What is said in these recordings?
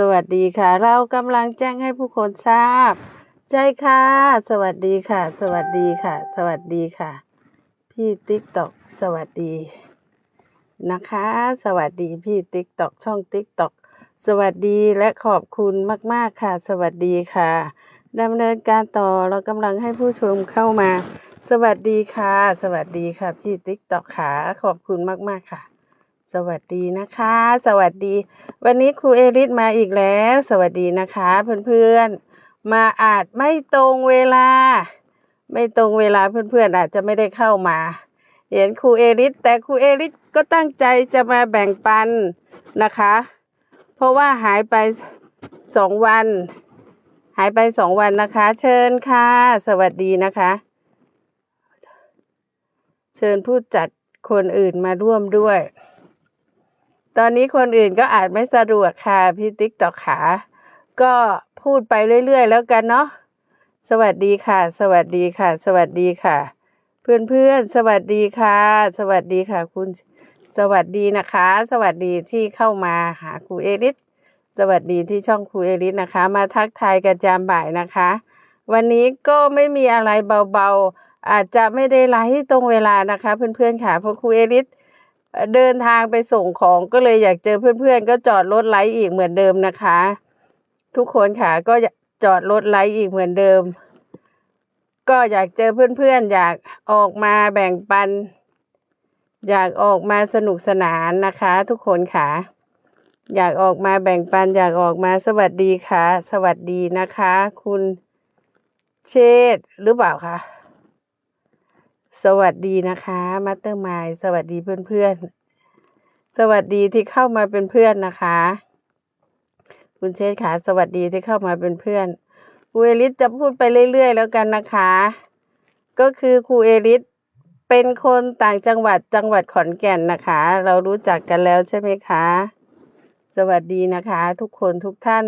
สวัสดีค่ะ เรากำลังแจ้งให้ผู้คนทราบ ใช่ค่ะ สวัสดีค่ะ สวัสดีค่ะ สวัสดีค่ะ พี่ติ๊กตอกสวัสดีนะคะ สวัสดีพี่ติ๊กตอกช่องติ๊กตอกสวัสดีและขอบคุณมาก ๆ ค่ะ สวัสดีค่ะดำเนินการต่อเรากำลังให้ผู้ชมเข้ามา สวัสดีค่ะ สวัสดีค่ะ พี่ติ๊กตอกค่ะขอบคุณมาก ๆ ค่ะ สวัสดีนะคะ สวัสดี วันนี้ครูเอริสมาอีกแล้ว สวัสดีนะคะ เพื่อนๆ มาอาจไม่ตรงเวลา ไม่ตรงเวลาเพื่อนๆ อาจจะไม่ได้เข้ามา เห็นครูเอริสแต่ครูเอริสก็ตั้งใจจะมาแบ่งปันนะคะ เพราะว่าหายไปสองวัน หายไปสองวันนะคะ เชิญค่ะ สวัสดีนะคะ เชิญผู้จัดคนอื่นมาร่วมด้วย ตอนนี้คนอื่นก็อาจไม่สะดวกค่ะพี่ติ๊กต่อขา ก็พูดไปเรื่อยๆแล้วกันเนาะสวัสดีค่ะ สวัสดีค่ะ สวัสดีค่ะ เพื่อนๆสวัสดีค่ะ สวัสดีค่ะ คุณสวัสดีนะคะ สวัสดีที่เข้ามาหาครูเอริสสวัสดีที่ช่องครูเอริสนะคะ มาทักทายกันยามบ่ายนะคะ วันนี้ก็ไม่มีอะไรเบาๆ อาจจะไม่ได้ไลฟ์ตรงเวลานะคะ เพื่อนๆค่ะเพราะครูเอริส เดินทางไปส่งของก็เลยอยากเจอเพื่อนๆ ก็จอดรถไลฟ์อีกเหมือนเดิมนะคะ ทุกคนค่ะก็จอดรถไลฟ์อีกเหมือนเดิม ก็อยากเจอเพื่อนๆ อยากออกมาแบ่งปัน อยากออกมาสนุกสนานนะคะ ทุกคนค่ะ อยากออกมาแบ่งปัน อยากออกมาสวัสดีค่ะ สวัสดีนะคะ คุณเชษหรือเปล่าคะ สวัสดีนะคะมาสเตอร์มายสวัสดีเพื่อนๆ สวัสดีที่เข้ามาเป็นเพื่อนนะคะ คุณเชษฐ์ค่ะสวัสดีที่เข้ามาเป็นเพื่อนครูเอลิสจะพูดไปเรื่อยๆ แล้วกันนะคะ ก็คือครูเอลิสเป็นคนต่างจังหวัดจังหวัดขอนแก่นนะคะ เรารู้จักกันแล้วใช่ไหมคะ สวัสดีนะคะ ทุกคนทุกท่าน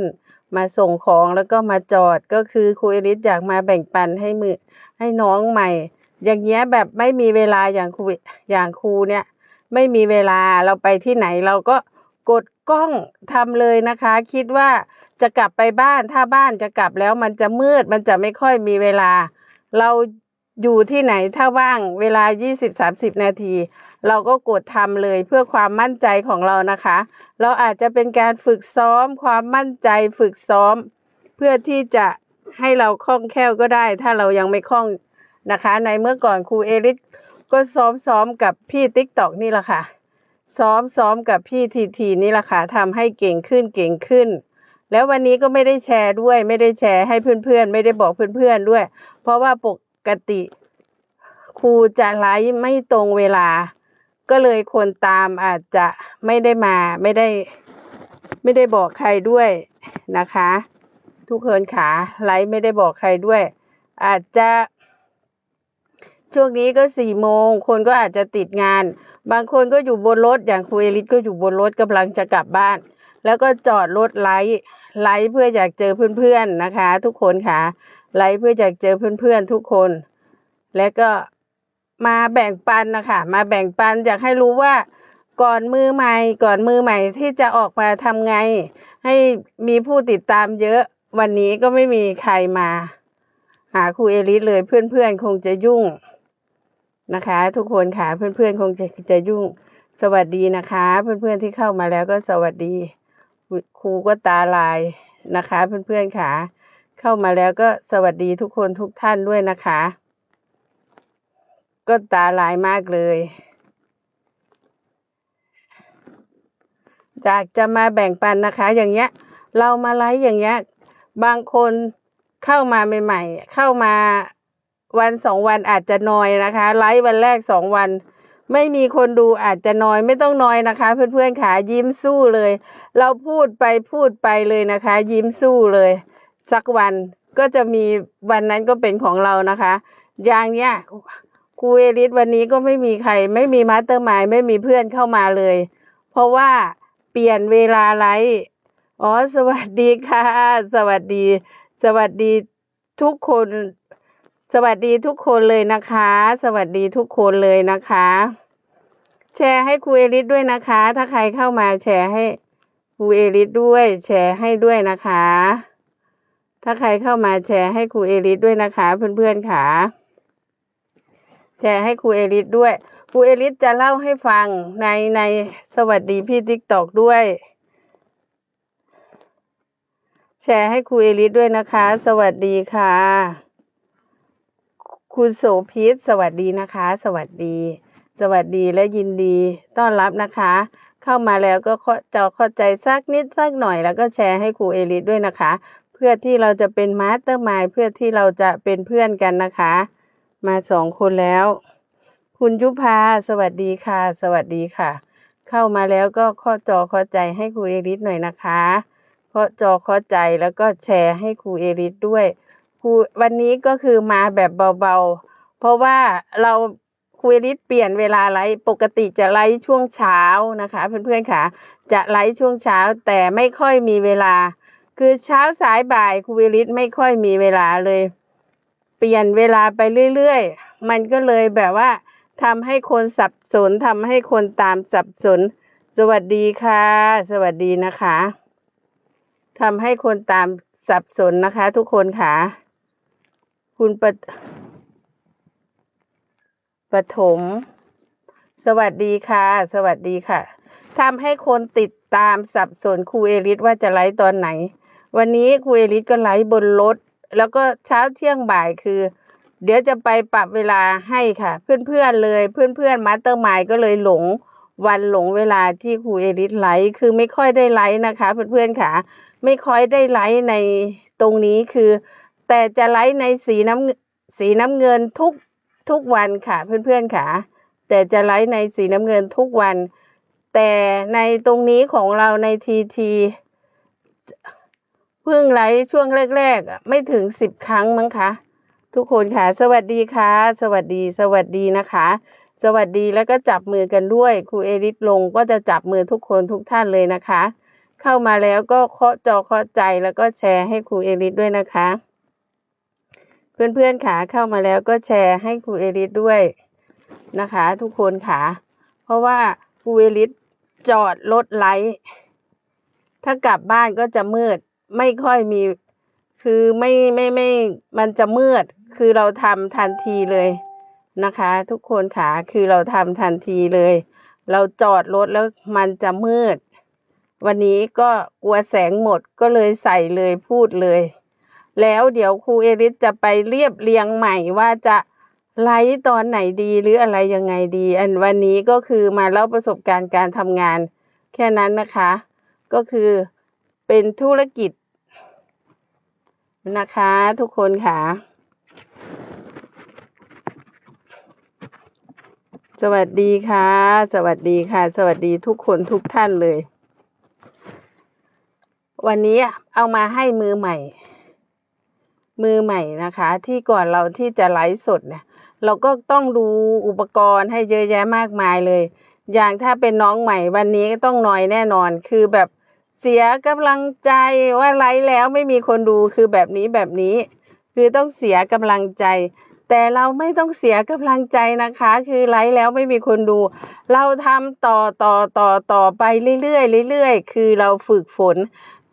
มาส่งของแล้วก็มาจอดก็คือครูเอลิสอยากมาแบ่งปันให้มือให้น้องใหม่ อย่างเงี้ยแบบไม่มีเวลาอย่างครูอย่างครูเนี่ย ไม่มีเวลาเราไปที่ไหนเราก็กดกล้องทำเลยนะคะ คิดว่าจะกลับไปบ้านถ้าบ้านจะกลับแล้วมันจะมืดมันจะไม่ค่อยมีเวลา เราอยู่ที่ไหนถ้าว่างเวลา 20-30 นาที เราก็กดทำเลยเพื่อความมั่นใจของเรานะคะ เราอาจจะเป็นการฝึกซ้อมความมั่นใจฝึกซ้อม เพื่อที่จะให้เราคล่องแคล่วก็ได้ ถ้าเรายังไม่คล่อง นะคะ ในเมื่อก่อนครูเอริสก็ซ้อมซ้อมกับพี่ติ๊กตอกนี่แหละค่ะ ซ้อมซ้อมกับพี่ทีทีนี่แหละค่ะทำให้เก่งขึ้นเก่งขึ้น แล้ววันนี้ก็ไม่ได้แชร์ด้วย ไม่ได้แชร์ให้เพื่อนๆ ไม่ได้บอกเพื่อนๆด้วย เพราะว่าปกติครูจะไลฟ์ไม่ตรงเวลา ก็เลยคนตามอาจจะไม่ได้มาไม่ได้ ไม่ได้บอกใครด้วยนะคะ ทุกคนขาไลฟ์ไม่ได้บอกใครด้วย อาจจะ ช่วงนี้ก็สี่โมง คนก็อาจจะติดงาน บางคนก็อยู่บนรถอย่างครูเอลิสก็อยู่บนรถกำลังจะกลับบ้าน แล้วก็จอดรถไลฟ์ไลฟ์เพื่ออยากเจอเพื่อนๆนะคะ ทุกคนค่ะไลฟ์เพื่ออยากเจอเพื่อนๆทุกคน แล้วก็มาแบ่งปันนะคะมาแบ่งปันอยากให้รู้ว่าก่อนมือใหม่ก่อนมือใหม่ที่จะออกมาทำไง ให้มีผู้ติดตามเยอะวันนี้ก็ไม่มีใครมา หาครูเอลิสเลยเพื่อนๆคงจะยุ่ง นะคะ ทุกคนค่ะเพื่อนๆคงจะจะยุ่งสวัสดีนะคะ เพื่อนๆที่เข้ามาแล้วก็สวัสดีครูก็ตาลายนะคะ เพื่อนๆค่ะ เข้ามาแล้วก็สวัสดีทุกคนทุกท่านด้วยนะคะ ก็ตาลายมากเลยอยากจะมาแบ่งปันนะคะ อย่างเงี้ย เรามาไลฟ์อย่างเงี้ย บางคนเข้ามาใหม่ ๆ เข้ามา วันสองวันอาจจะนอยนะคะ ไลฟ์วันแรกสองวัน ไม่มีคนดูอาจจะนอยไม่ต้องนอยนะคะ เพื่อนๆขายิ้มสู้เลย เราพูดไปพูดไปเลยนะคะ ยิ้มสู้เลย สักวันก็จะมีวันนั้นก็เป็นของเรานะคะ อย่างเนี้ยครูเอริสวันนี้ก็ไม่มีใคร ไม่มีมาสเตอร์มายไม่มีเพื่อนเข้ามาเลย เพราะว่าเปลี่ยนเวลาไลฟ์อ๋อ สวัสดีค่ะ สวัสดี สวัสดีทุกคน สวัสดีทุกคนเลยนะคะ สวัสดีทุกคนเลยนะคะ แชร์ให้ครูเอริสด้วยนะคะ ถ้าใครเข้ามาแชร์ให้ครูเอริสด้วย แชร์ให้ด้วยนะคะ ถ้าใครเข้ามาแชร์ให้ครูเอริสด้วยนะคะ เพื่อนๆค่ะ แชร์ให้ครูเอริสด้วยครูเอริสจะเล่าให้ฟังในในสวัสดีพี่ติ๊กตอกด้วย แชร์ให้ครูเอริสด้วยนะคะ สวัสดีค่ะ คุณโสภิตสวัสดีนะคะ สวัสดี สวัสดีและยินดีต้อนรับนะคะ เข้ามาแล้วก็เข้าจอเข้าใจสักนิดสักหน่อยแล้วก็แชร์ให้ครูเอริสด้วยนะคะ เพื่อที่เราจะเป็นมาสเตอร์มายเพื่อที่เราจะเป็นเพื่อนกันนะคะ มาสองคนแล้ว คุณยุพาสวัสดีค่ะ สวัสดีค่ะ เข้ามาแล้วก็ข้อจอเข้าใจให้ครูเอริสหน่อยนะคะข้อจอเข้าใจแล้วก็แชร์ให้ครูเอริสด้วย ครูวันนี้ก็คือมาแบบเบาๆ เพราะว่าเราครูเอริสเปลี่ยนเวลาไลฟ์ปกติจะไลฟ์ช่วงเช้านะคะ เพื่อนๆค่ะ จะไลฟ์ช่วงเช้าแต่ไม่ค่อยมีเวลา คือเช้าสายบ่ายครูเอริสไม่ค่อยมีเวลาเลย เปลี่ยนเวลาไปเรื่อยๆ มันก็เลยแบบว่าทำให้คนสับสนทำให้คนตามสับสน สวัสดีค่ะ สวัสดีนะคะทำให้คนตามสับสนนะคะ ทุกคนค่ะ คุณปะปฐมสวัสดีค่ะ สวัสดีค่ะทำให้คนติดตามสับสนครูเอริสว่าจะไลฟ์ตอนไหน วันนี้ครูเอริสก็ไลฟ์บนรถ แล้วก็เช้าเที่ยงบ่ายคือ เดี๋ยวจะไปปรับเวลาให้ค่ะ เพื่อนๆเลยเพื่อนๆมาสเตอร์มายก็เลยหลงวันหลงเวลาที่ครูเอริสไลฟ์คือไม่ค่อยได้ไลฟ์นะคะ เพื่อนๆค่ะ ไม่ค่อยได้ไลฟ์ในตรงนี้คือ แต่จะไลฟ์ในสีน้ำสีน้ำเงินทุกทุกวันค่ะเพื่อนๆค่ะ แต่จะไลฟ์ในสีน้ำเงินทุกวัน แต่ในตรงนี้ของเราในทีทีเพิ่งไลฟ์ช่วงแรกๆ ไม่ถึงสิบครั้งมั้งคะทุกคนค่ะ สวัสดีค่ะ สวัสดี สวัสดีนะคะ สวัสดีแล้วก็จับมือกันด้วยครูเอริสลงก็จะจับมือทุกคนทุกท่านเลยนะคะ เข้ามาแล้วก็เคาะจอเคาะใจแล้วก็แชร์ให้ครูเอริสด้วยนะคะ เพื่อนๆค่ะเข้ามาแล้วก็แชร์ให้ครูเอริสด้วยนะคะ ทุกคนค่ะเพราะว่าครูเอริสจอดรถไลท์ถ้ากลับบ้านก็จะมืด ไม่ค่อยมี คือไม่ไม่ไม่มันจะมืด คือเราทำทันทีเลยนะคะ ทุกคนค่ะคือเราทำทันทีเลย เราจอดรถแล้วมันจะมืด วันนี้ก็กลัวแสงหมดก็เลยใส่เลยพูดเลย แล้วเดี๋ยวครูเอริสจะไปเรียบเรียงใหม่ว่าจะไลฟ์ตอนไหนดีหรืออะไรยังไงดี อันวันนี้ก็คือมาเล่าประสบการณ์การทำงาน แค่นั้นนะคะ ก็คือเป็นธุรกิจ นะคะทุกคนค่ะ สวัสดีค่ะ สวัสดีค่ะ สวัสดีทุกคนทุกท่านเลย วันนี้เอามาให้มือใหม่ มือใหม่นะคะ ที่ก่อนเราที่จะไลฟ์สดเนี่ย เราก็ต้องดูอุปกรณ์ให้เยอะแยะมากมายเลย อย่างถ้าเป็นน้องใหม่วันนี้ก็ต้องน้อยแน่นอน คือแบบเสียกำลังใจว่าไลฟ์แล้วไม่มีคนดูคือแบบนี้แบบนี้ คือต้องเสียกำลังใจ แต่เราไม่ต้องเสียกำลังใจนะคะ คือไลฟ์แล้วไม่มีคนดู เราทำต่อต่อต่อต่อไปเรื่อยๆเรื่อยๆ คือเราฝึกฝน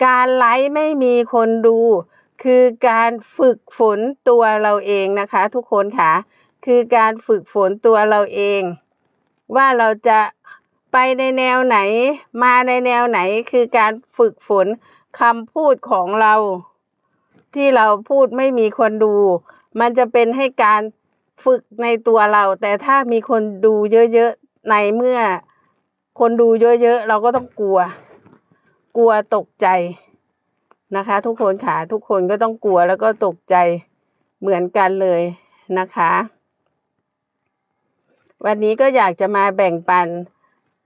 การไลฟ์ไม่มีคนดู คือการฝึกฝนตัวเราเองนะคะ ทุกคนค่ะ คือการฝึกฝนตัวเราเอง ว่าเราจะไปในแนวไหน มาในแนวไหน คือการฝึกฝนคำพูดของเรา ที่เราพูดไม่มีคนดู มันจะเป็นให้การฝึกในตัวเรา แต่ถ้ามีคนดูเยอะๆในเมื่อ คนดูเยอะๆเราก็ต้องกลัว กลัวตกใจ นะคะ ทุกคนค่ะทุกคนก็ต้องกลัวแล้วก็ตกใจเหมือนกันเลยนะคะ วันนี้ก็อยากจะมาแบ่งปัน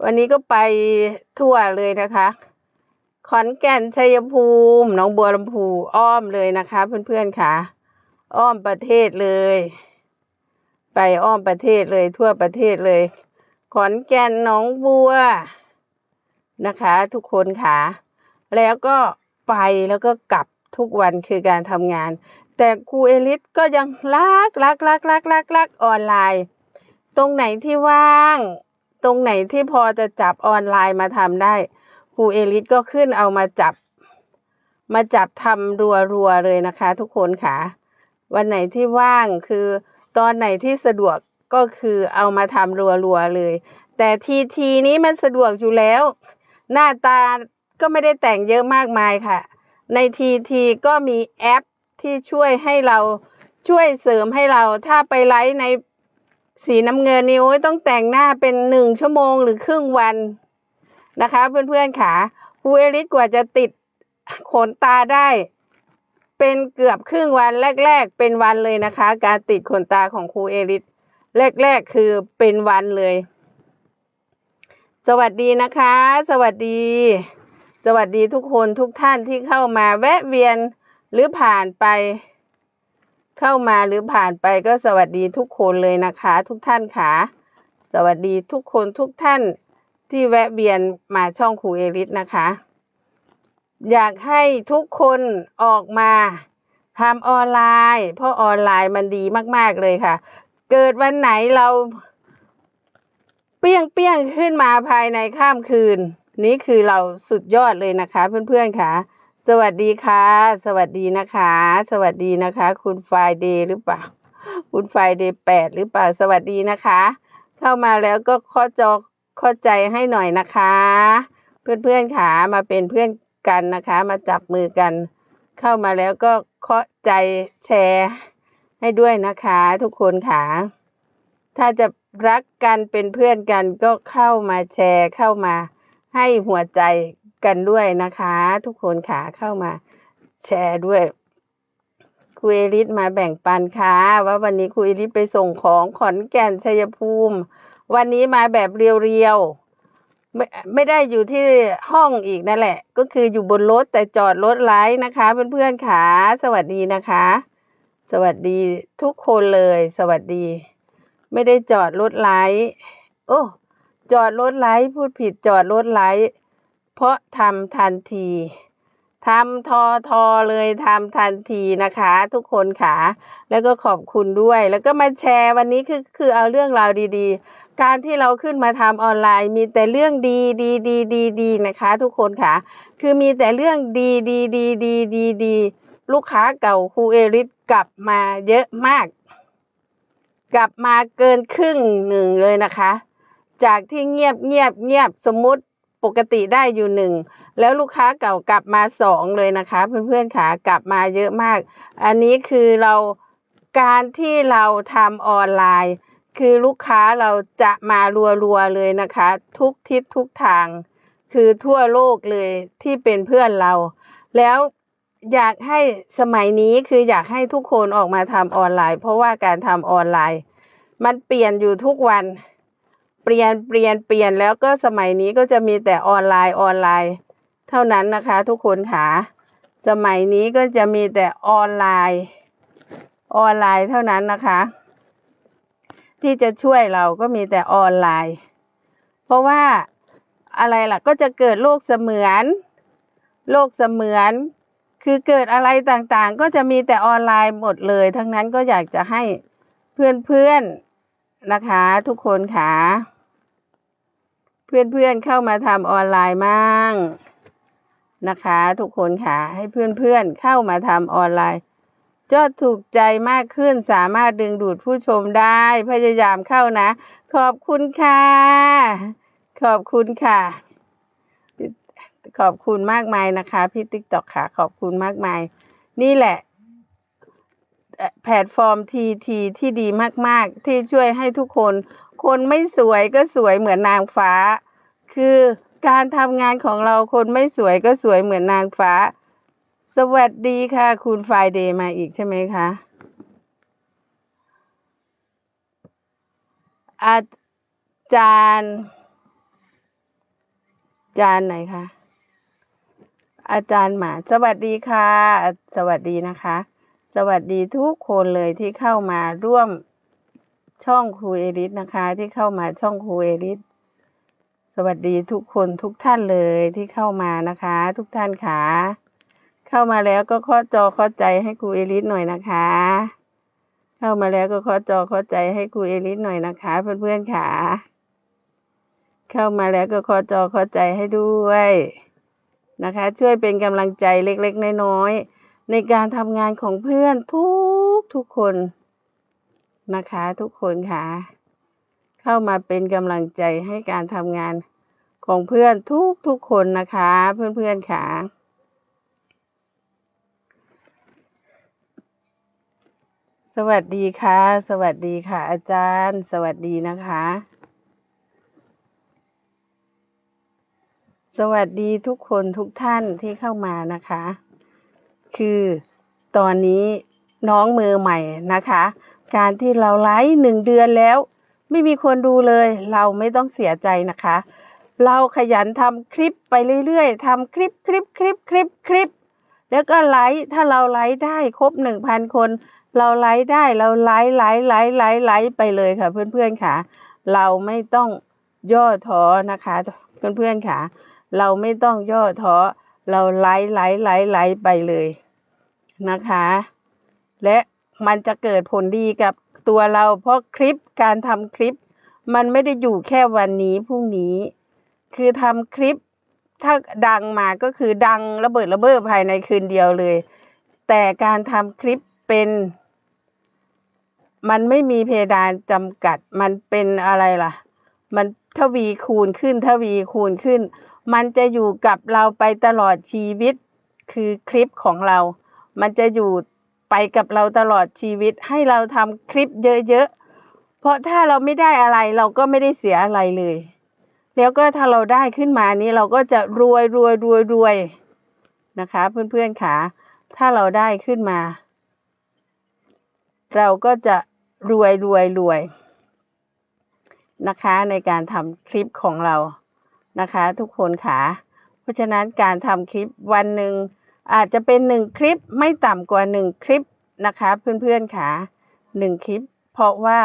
วันนี้ก็ไปทั่วเลยนะคะขอนแก่นชัยภูมิหนองบัวลำพูอ้อมเลยนะคะ เพื่อนๆค่ะ อ้อมประเทศเลย ไปอ้อมประเทศเลยทั่วประเทศเลย ขอนแก่นหนองบัวนะคะ ทุกคนค่ะ แล้วก็ ไปแล้วก็กลับทุกวันคือการทำงาน แต่ครูเอลิสก็ยังรักรักรักรักรักรักออนไลน์ ตรงไหนที่ว่าง ตรงไหนที่พอจะจับออนไลน์มาทำได้ครูเอลิสก็ขึ้นเอามาจับ มาจับทำรัวๆเลยนะคะ ทุกคนค่ะ วันไหนที่ว่างคือตอนไหนที่สะดวกก็คือเอามาทำรัวๆเลย แต่ทีทีนี้มันสะดวกอยู่แล้ว หน้าตา ก็ไม่ได้แต่งเยอะมากมายค่ะ ในทีทีก็มีแอปที่ช่วยให้เราช่วยเสริมให้เราถ้าไปไลฟ์ในสีน้ำเงินนี่โอ้ยต้องแต่งหน้าเป็นหนึ่งชั่วโมงหรือครึ่งวันนะคะ เพื่อนๆค่ะครูเอลิสกว่าจะติดขนตาได้ เป็นเกือบครึ่งวันแรก ๆ เป็นวันเลยนะคะ การติดขนตาของครูเอลิสแรก ๆ คือเป็นวันเลย สวัสดีนะคะ สวัสดี สวัสดีทุกคนทุกท่านที่เข้ามาแวะเวียนหรือผ่านไป เข้ามาหรือผ่านไปก็สวัสดีทุกคนเลยนะคะ ทุกท่านค่ะสวัสดีทุกคนทุกท่านที่แวะเวียนมาช่องครูเอริสนะคะ อยากให้ทุกคนออกมาทำออนไลน์ เพราะออนไลน์มันดีมาก ๆเลยค่ะ เกิดวันไหนเรา เปี้ยงเปี้ยงขึ้นมาภายในข้ามคืน นี่คือเราสุดยอดเลยนะคะเพื่อนๆค่ะ สวัสดีค่ะ สวัสดีนะคะ สวัสดีนะคะ คุณไฟเดย์หรือเปล่า คุณไฟเดย์แปดหรือเปล่า สวัสดีนะคะ เข้ามาแล้วก็ข้อจอข้าใจให้หน่อยนะคะ เพื่อนๆค่ะมาเป็นเพื่อนกันนะคะ มาจับมือกัน เข้ามาแล้วก็ข้าใจแชร์ ให้ด้วยนะคะ ทุกคนค่ะ ถ้าจะรักกันเป็นเพื่อนกันก็เข้ามาแชร์เข้ามา ให้หัวใจกันด้วยนะคะ ทุกคนค่ะเข้ามาแชร์ด้วยครูเอริสมาแบ่งปันค่ะ ว่าวันนี้ครูเอริสไปส่งของขอนแก่นชัยภูมิ วันนี้มาแบบเรียวๆไม่ไม่ได้อยู่ที่ห้องอีกนั่นแหละ ก็คืออยู่บนรถแต่จอดรถไลฟ์นะคะ เพื่อนๆค่ะสวัสดีนะคะ สวัสดีทุกคนเลย สวัสดี ไม่ได้จอดรถไลฟ์โอ้ จอดรถไลฟ์พูดผิดจอดรถไลฟ์เพราะทำทันทีทำทอทอเลยทำทันทีนะคะ ทุกคนค่ะ แล้วก็ขอบคุณด้วย แล้วก็มาแชร์วันนี้คือคือเอาเรื่องราวดีๆ การที่เราขึ้นมาทำออนไลน์มีแต่เรื่องดีดีดีดีดีนะคะ ทุกคนค่ะ คือมีแต่เรื่องดีดีดีดีดีดีลูกค้าเก่าครูเอริสกลับมาเยอะมาก กลับมาเกินครึ่งหนึ่งเลยนะคะ จากที่เงียบเงียบเงียบสมมุติปกติได้อยู่หนึ่งแล้วลูกค้าเก่ากลับมาสองเลยนะคะ เพื่อนๆค่ะกลับมาเยอะมาก อันนี้คือเราการที่เราทำออนไลน์ คือลูกค้าเราจะมารัวๆเลยนะคะ ทุกทิศทุกทาง คือทั่วโลกเลยที่เป็นเพื่อนเรา แล้วอยากให้สมัยนี้คืออยากให้ทุกคนออกมาทำออนไลน์ เพราะว่าการทำออนไลน์ มันเปลี่ยนอยู่ทุกวัน เปลี่ยนเปลี่ยนเปลี่ยนแล้วก็สมัยนี้ก็จะมีแต่ออนไลน์ออนไลน์ เท่านั้นนะคะ ทุกคนค่ะสมัยนี้ก็จะมีแต่ออนไลน์ ออนไลน์เท่านั้นนะคะ ที่จะช่วยเราก็มีแต่ออนไลน์ เพราะว่าอะไรล่ะก็จะเกิดโลกเสมือน โลกเสมือน คือเกิดอะไรต่างๆ ก็จะมีแต่ออนไลน์หมดเลย ทั้งนั้นก็อยากจะให้เพื่อนๆ นะคะทุกคนค่ะ เพื่อนๆเข้ามาทำออนไลน์มั่งนะคะ ทุกคนค่ะ ให้เพื่อนๆเข้ามาทำออนไลน์ยอดถูกใจมากขึ้นสามารถดึงดูดผู้ชมได้พยายามเข้านะ ขอบคุณค่ะ ขอบคุณค่ะ ขอบคุณมากมายนะคะ พี่ติ๊กตอกค่ะ ขอบคุณมากมาย นี่แหละ แพลตฟอร์มทีทีที่ดีมาก ๆ ที่ช่วยให้ทุกคน คนไม่สวยก็สวยเหมือนนางฟ้า คือการทำงานของเราคนไม่สวยก็สวยเหมือนนางฟ้า สวัสดีค่ะ คุณไฟเดย์มาอีกใช่ไหมคะอาจารย์อาจารย์ไหนคะอาจารย์หมา สวัสดีค่ะ สวัสดีนะคะ สวัสดีทุกคนเลยที่เข้ามาร่วมช่องครูเอริสนะคะ ที่เข้ามาช่องครูเอริสสวัสดีทุกคนทุกท่านเลยที่เข้ามานะคะ ทุกท่านค่ะเข้ามาแล้วก็ข้อจอเข้าใจให้ครูเอริสหน่อยนะคะ เข้ามาแล้วก็ข้อจอเข้าใจให้ครูเอริสหน่อยนะคะ เพื่อนๆค่ะเข้ามาแล้วก็ข้อจอเข้าใจให้ด้วยนะคะ ช่วยเป็นกำลังใจเล็กๆน้อยๆ ในการทำงานของเพื่อนทุกทุกคนนะคะทุกคนค่ะ เข้ามาเป็นกำลังใจให้การทำงานของเพื่อนทุกทุกคนนะคะเพื่อนๆค่ะสวัสดีค่ะ สวัสดีค่ะ อาจารย์ สวัสดีนะคะ สวัสดีทุกคนทุกท่านที่เข้ามานะคะ คือตอนนี้น้องมือใหม่นะคะ การที่เราไลฟ์หนึ่งเดือนแล้ว ไม่มีคนดูเลย เราไม่ต้องเสียใจนะคะ เราขยันทำคลิปไปเรื่อยๆทำคลิปคลิปคลิปคลิปคลิป แล้วก็ไลฟ์ถ้าเราไลฟ์ได้ครบหนึ่งพันคน เราไลฟ์ได้เราไลฟ์ไลฟ์ไลฟ์ไลฟ์ไลฟ์ไปเลยค่ะ เพื่อนๆค่ะ เราไม่ต้องย่อท้อนะคะ เพื่อนๆค่ะ เราไม่ต้องย่อท้อ เราไลฟ์ไลฟ์ไลฟ์ไลฟ์ไปเลยนะคะ และมันจะเกิดผลดีกับตัวเราเพราะคลิปการทำคลิป มันไม่ได้อยู่แค่วันนี้พรุ่งนี้ คือทำคลิปถ้าดังมาก็คือดังระเบิดระเบ้อภายในคืนเดียวเลย แต่การทำคลิปเป็น มันไม่มีเพดานจำกัด มันเป็นอะไรล่ะ มันทวีคูณขึ้นทวีคูณขึ้น มันจะอยู่กับเราไปตลอดชีวิต คือคลิปของเรา มันจะอยู่ไปกับเราตลอดชีวิตให้เราทำคลิปเยอะๆ เพราะถ้าเราไม่ได้อะไรเราก็ไม่ได้เสียอะไรเลย แล้วก็ถ้าเราได้ขึ้นมานี้เราก็จะรวยรวยรวยรวยนะคะ เพื่อนๆค่ะถ้าเราได้ขึ้นมา เราก็จะรวยรวยรวยนะคะในการทำคลิปของเรา นะคะทุกคนค่ะ เพราะฉะนั้นการทำคลิปวันหนึ่งอาจจะเป็นหนึ่งคลิปไม่ต่ำกว่าหนึ่งคลิปนะคะเพื่อนๆค่ะหนึ่งคลิป เพราะว่า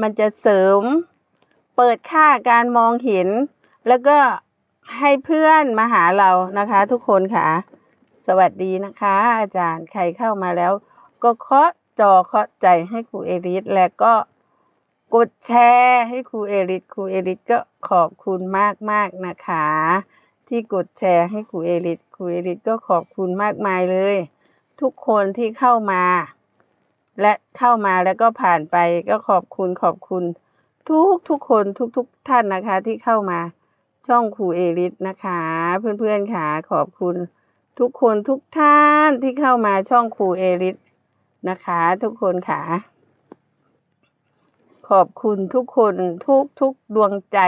มันจะเสริมเปิดค่าการมองเห็น แล้วก็ให้เพื่อนมาหาเรานะคะ ทุกคนค่ะ สวัสดีนะคะ อาจารย์ใครเข้ามาแล้ว ก็เคาะจอเคาะใจให้ครูเอริสและก็ กดแชร์ให้ครูเอริสครูเอริสก็ขอบคุณมากมากนะคะ ที่กดแชร์ให้ครูเอริสครูเอริสก็ขอบคุณมากมายเลย ทุกคนที่เข้ามา และเข้ามาแล้วก็ผ่านไปก็ขอบคุณขอบคุณทุกทุกคนทุกทุกท่านนะคะที่เข้ามาช่องครูเอริสนะคะ เพื่อนๆค่ะขอบคุณทุกคนทุกท่านที่เข้ามาช่องครูเอริสนะคะ ทุกคนค่ะ ขอบคุณทุกคนทุกทุกดวงใจ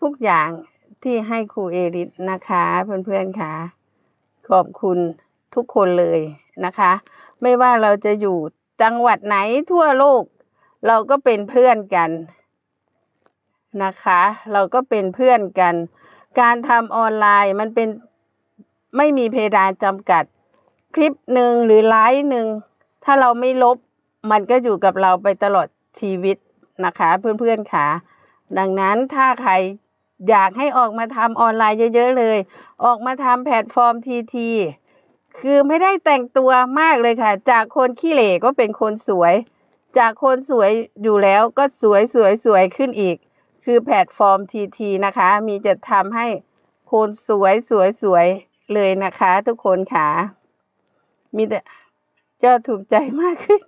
ทุกอย่างที่ให้ครูเอริสนะคะ เพื่อนๆค่ะ ขอบคุณทุกคนเลยนะคะ ไม่ว่าเราจะอยู่จังหวัดไหนทั่วโลก เราก็เป็นเพื่อนกันนะคะ เราก็เป็นเพื่อนกัน การทำออนไลน์มันเป็นไม่มีเพดานจำกัด คลิปหนึ่งหรือไลฟ์หนึ่งถ้าเราไม่ลบมันก็อยู่กับเราไปตลอด ชีวิตนะคะเพื่อนๆค่ะ ดังนั้นถ้าใครอยากให้ออกมาทำออนไลน์เยอะๆเลย ออกมาทำแพลตฟอร์มทีทีคือไม่ได้แต่งตัวมากเลยค่ะ จากคนขี้เหร่ก็เป็นคนสวย จากคนสวยอยู่แล้วก็สวยสวยสวยขึ้นอีก คือแพลตฟอร์มทีทีนะคะ มีจะทำให้คนสวยสวยสวยเลยนะคะ ทุกคนค่ะ มีแต่ยอดถูกใจมากขึ้น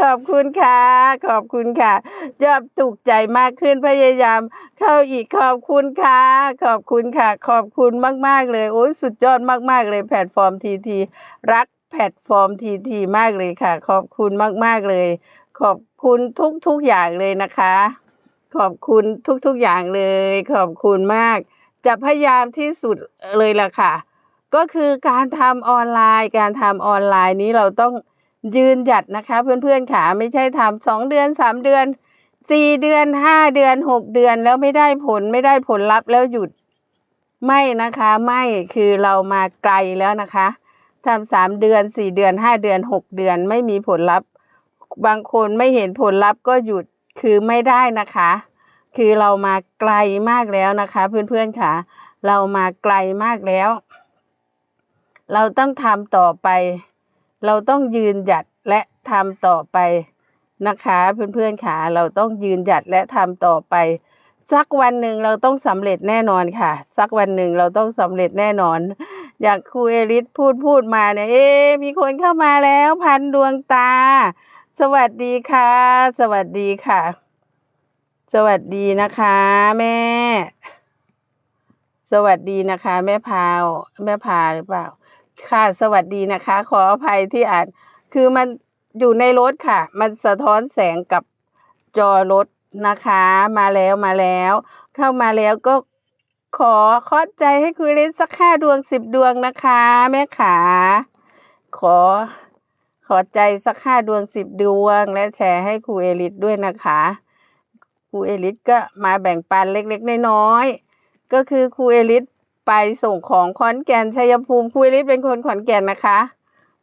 ขอบคุณค่ะ ขอบคุณค่ะยอดถูกใจมากขึ้นพยายาม เข้าอีกขอบคุณค่ะ ขอบคุณค่ะ ขอบคุณมาก ๆ เลย โอ้ยสุดยอดมาก ๆ เลยแพลตฟอร์มทีทีรักแพลตฟอร์มทีทีมากเลยค่ะ ขอบคุณมาก ๆ เลย ขอบคุณทุกทุกอย่างเลยนะคะ ขอบคุณทุก ๆ อย่างเลย ขอบคุณมาก จะพยายามที่สุดเลยล่ะค่ะ ก็คือการทำออนไลน์ การทำออนไลน์นี้เราต้อง ยืนหยัดนะคะ เพื่อนๆค่ะไม่ใช่ทำสองเดือนสามเดือนสี่เดือนห้าเดือนหกเดือนแล้วไม่ได้ผลไม่ได้ผลลัพธ์แล้วหยุด ไม่นะคะไม่คือเรามาไกลแล้วนะคะทำสามเดือนสี่เดือนห้าเดือนหกเดือนไม่มีผลลัพธ์ บางคนไม่เห็นผลลัพธ์ก็หยุดคือไม่ได้นะคะ คือเรามาไกลมากแล้วนะคะ เพื่อนๆค่ะ เรามาไกลมากแล้ว เราต้องทำต่อไป เราต้องยืนหยัดและทำต่อไปนะคะเพื่อนๆค่ะเราต้องยืนหยัดและทำต่อไป สักวันหนึ่งเราต้องสำเร็จแน่นอนค่ะ สักวันหนึ่งเราต้องสำเร็จแน่นอน อย่างครูเอริสพูดพูดมาเนี่ยเอ๊มีคนเข้ามาแล้วพันดวงตา สวัสดีค่ะ สวัสดีค่ะ สวัสดีนะคะแม่ สวัสดีนะคะ แม่พาวแม่พาหรือเปล่า ค่ะสวัสดีนะคะ ขออภัยที่อ่าน คือมันอยู่ในรถค่ะ มันสะท้อนแสงกับจอรถนะคะ มาแล้วมาแล้ว เข้ามาแล้วก็ขอเคาะใจให้คุยเล่นสักห้าดวงสิบดวงนะคะ แม่ขาขอขอใจสักห้าดวงสิบดวง และแชร์ให้ครูเอลิทด้วยนะคะครูเอลิทก็มาแบ่งปันเล็กๆน้อยๆก็คือครูเอลิท ไปส่งของขอนแก่นชัยภูมิครูเอลิเป็นคนขอนแก่นนะคะ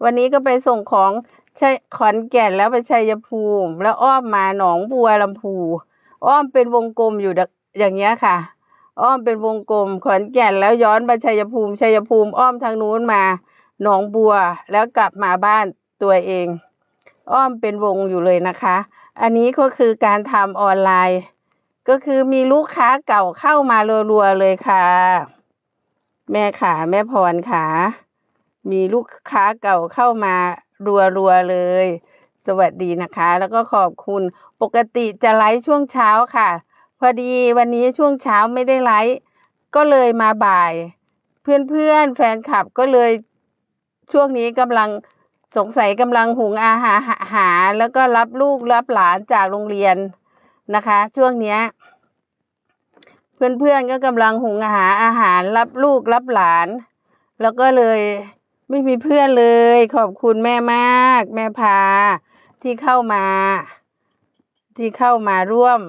วันนี้ก็ไปส่งของชัยขอนแก่นแล้วไปชัยภูมิ แล้วอ้อมมาหนองบัวลำพู อ้อมเป็นวงกลมอยู่อย่างเงี้ยค่ะ อ้อมเป็นวงกลมขอนแก่นแล้วย้อนไปชัยภูมิชัยภูมิอ้อมทางนู้นมาหนองบัวแล้วกลับมาบ้านตัวเอง อ้อมเป็นวงอยู่เลยนะคะ อันนี้ก็คือการทำออนไลน์ ก็คือมีลูกค้าเก่าเข้ามารัวๆเลยค่ะ แม่ขาแม่พรขามีลูกค้าเก่าเข้ามารัวๆเลย สวัสดีนะคะ แล้วก็ขอบคุณปกติจะไลฟ์ช่วงเช้าค่ะ พอดีวันนี้ช่วงเช้าไม่ได้ไลฟ์ก็เลยมาบ่าย เพื่อนๆแฟนคลับก็เลยช่วงนี้กำลังสงสัยกำลังหุงอาหารหาหาแล้วก็รับลูกรับหลานจากโรงเรียนนะคะ ช่วงเนี้ย เพื่อนๆก็กำลังหุงหาอาหารรับลูกรับหลาน แล้วก็เลยไม่มีเพื่อนเลย ขอบคุณแม่มาก แม่พา ที่เข้ามา ที่เข้ามาร่วม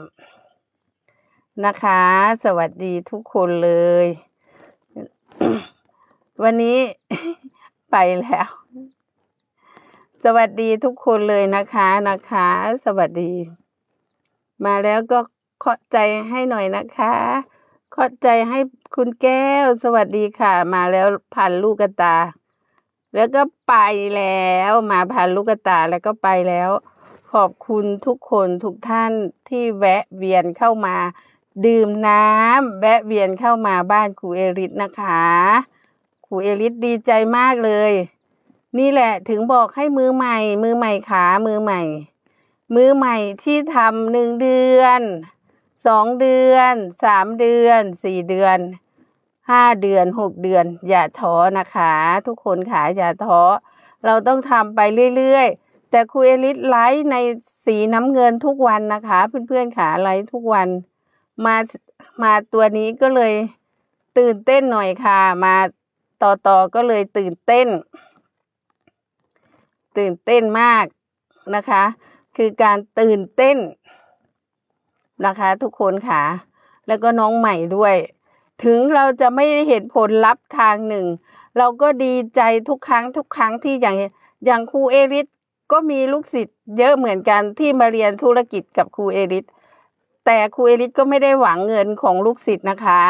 นะคะ สวัสดีทุกคนเลย วันนี้ไปแล้ว สวัสดีทุกคนเลยนะคะนะคะ สวัสดี มาแล้วก็ เคาะใจให้หน่อยนะคะเคาะใจให้คุณแก้วสวัสดีค่ะ มาแล้วพันลูกตา แล้วก็ไปแล้วมาพันลูกตาแล้วก็ไปแล้ว ขอบคุณทุกคนทุกท่านที่แวะเวียนเข้ามา ดื่มน้ำแวะเวียนเข้ามาบ้านครูเอริสนะคะครูเอริสดีใจมากเลย นี่แหละถึงบอกให้มือใหม่ มือใหม่ขามือใหม่ มือใหม่ที่ทำหนึ่งเดือน สองเดือนสามเดือนสี่เดือนห้าเดือนหกเดือน อย่าท้อนะคะ ทุกคนขาอย่าท้อเราต้องทำไปเรื่อยๆ แต่ครูเอลิสไลฟ์ในสีน้ำเงินทุกวันนะคะ เพื่อนๆขาไลฟ์ทุกวัน มามาตัวนี้ก็เลยตื่นเต้นหน่อยค่ะ มาต่อต่อก็เลยตื่นเต้น ตื่นเต้นมากนะคะ คือการตื่นเต้น นะคะ ทุกคนค่ะ แล้วก็น้องใหม่ด้วย ถึงเราจะไม่ได้เห็นผลลัพธ์ทางหนึ่ง เราก็ดีใจทุกครั้งทุกครั้งที่อย่างอย่างครูเอริสก็มีลูกศิษย์เยอะเหมือนกันที่มาเรียนธุรกิจกับครูเอริสแต่ครูเอริสก็ไม่ได้หวังเงินของลูกศิษย์นะคะ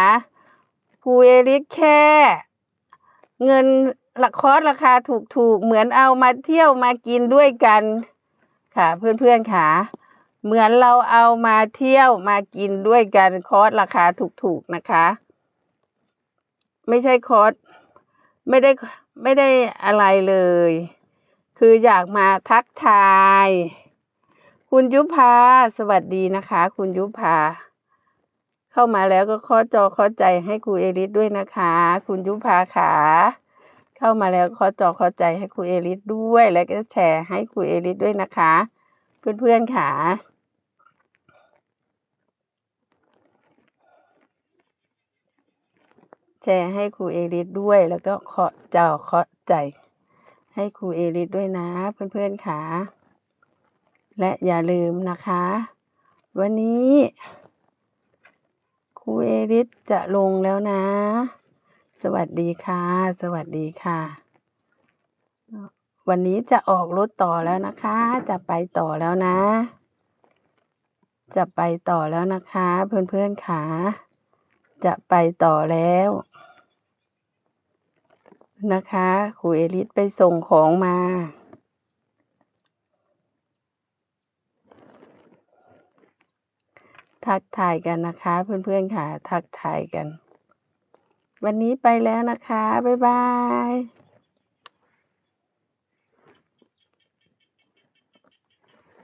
ครูเอริสแค่ เงินหลักคอร์สราคาถูกๆ เหมือนเอามาเที่ยวมากินด้วยกันค่ะเพื่อนๆค่ะ เหมือนเราเอามาเที่ยวมากินด้วยกันคอร์สราคาถูกๆนะคะ ไม่ใช่คอร์สไม่ได้ไม่ได้อะไรเลย คืออยากมาทักทาย คุณยุพาสวัสดีนะคะ คุณยุพาเข้ามาแล้วก็ข้อจอข้อใจให้ครูเอริสด้วยนะคะ คุณยุพาขาเข้ามาแล้วข้อจอข้อใจให้ครูเอริสด้วย แล้วก็แชร์ให้ครูเอริสด้วยนะคะ เพื่อนๆค่ะ แชร์ให้ครูเอริสด้วย แล้วก็เคาะจอเคาะใจ ให้ครูเอริสด้วยนะ เพื่อนๆค่ะและอย่าลืมนะคะ วันนี้ครูเอริสจะลงแล้วนะ สวัสดีค่ะ สวัสดีค่ะ วันนี้จะออกรถต่อแล้วนะคะ จะไปต่อแล้วนะ จะไปต่อแล้วนะคะ เพื่อนๆค่ะจะไปต่อแล้ว นะคะครูเอลิสไปส่งของมา ทักทายกันนะคะ เพื่อนๆค่ะ ทักทายกัน วันนี้ไปแล้วนะคะ บ๊ายบาย